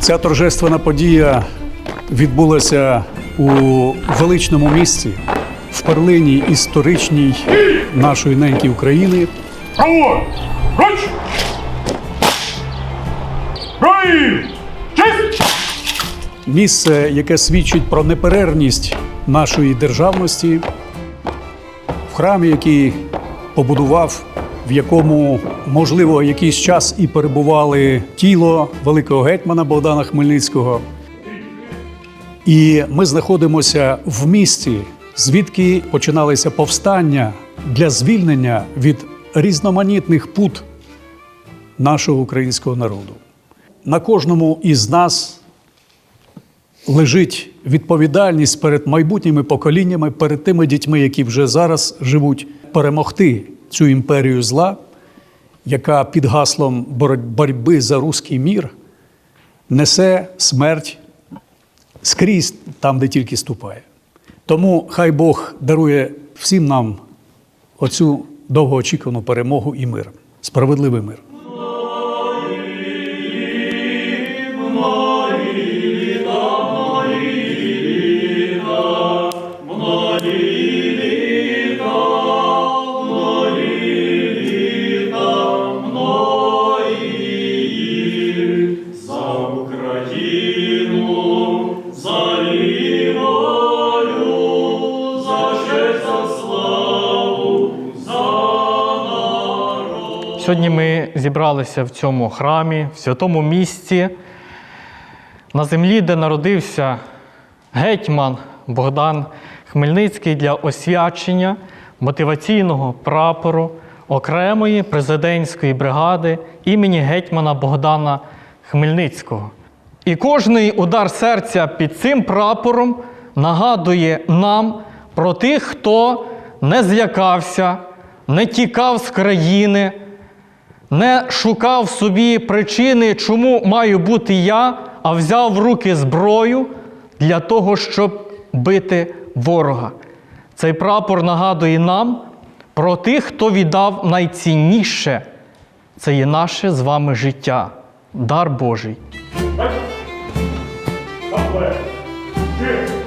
Ця торжественна подія відбулася у величному місці, в перлині історичній нашої неньки України. Місце, яке свідчить про неперервність нашої державності, в храмі, який побудував, в якому, можливо, якийсь час і перебували тіло великого гетьмана Богдана Хмельницького. І ми знаходимося в місті, звідки починалися повстання для звільнення від різноманітних пут нашого українського народу. На кожному із нас лежить відповідальність перед майбутніми поколіннями, перед тими дітьми, які вже зараз живуть, перемогти цю імперію зла, яка під гаслом боротьби за руський мір несе смерть скрізь там, де тільки ступає. Тому хай Бог дарує всім нам оцю довгоочікувану перемогу і мир, справедливий мир. Сьогодні ми зібралися в цьому храмі, в святому місці, на землі, де народився гетьман Богдан Хмельницький для освячення мотиваційного прапору окремої президентської бригади імені гетьмана Богдана Хмельницького. І кожний удар серця під цим прапором нагадує нам про тих, хто не злякався, не тікав з країни, не шукав собі причини, чому маю бути я, а взяв в руки зброю для того, щоб бити ворога. Цей прапор нагадує нам про тих, хто віддав найцінніше. Це є наше з вами життя, дар Божий. Три.